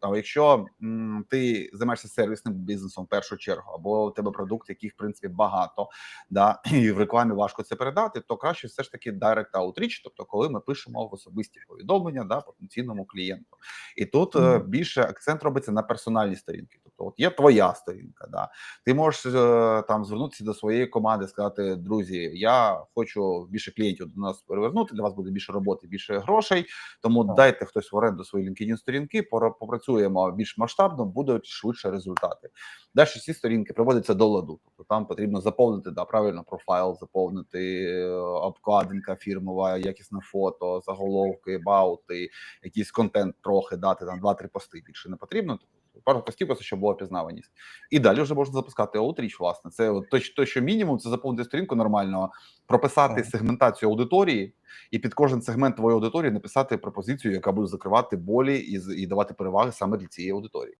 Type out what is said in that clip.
А якщо м, ти займаєшся сервісним бізнесом в першу чергу, або у тебе продукт, яких в принципі багато, да, і в рекламі важко це передати, то краще все ж таки direct outreach, тобто коли ми пишемо в особисті повідомлення да, потенційному клієнту. І тут mm -hmm. більше акцент робиться на персональні сторінки. Тобто, от є твоя сторінка, да, ти можеш е, там звернутися до своєї команди, сказати: друзі, я хочу більше клієнтів до нас перевернути. Для вас буде більше роботи, більше грошей. Тому Так. дайте хтось в оренду свої LinkedIn сторінки, попрацюємо більш масштабно, будуть швидше результати. Далі ці сторінки приводяться до ладу. Тобто там потрібно заповнити да, правильно профайл, заповнити е, обкладинка фірмова, якісне фото, заголовки, баути, якийсь контент трохи дати там 2-3 пости. Більше не потрібно. Пару постів, просто щоб була пізнаваність. І далі вже можна запускати аутріч, власне. Це от то, то, що мінімум, це заповнити сторінку нормально, прописати сегментацію аудиторії, і під кожен сегмент твоєї аудиторії написати пропозицію, яка буде закривати болі і, і давати переваги саме для цієї аудиторії.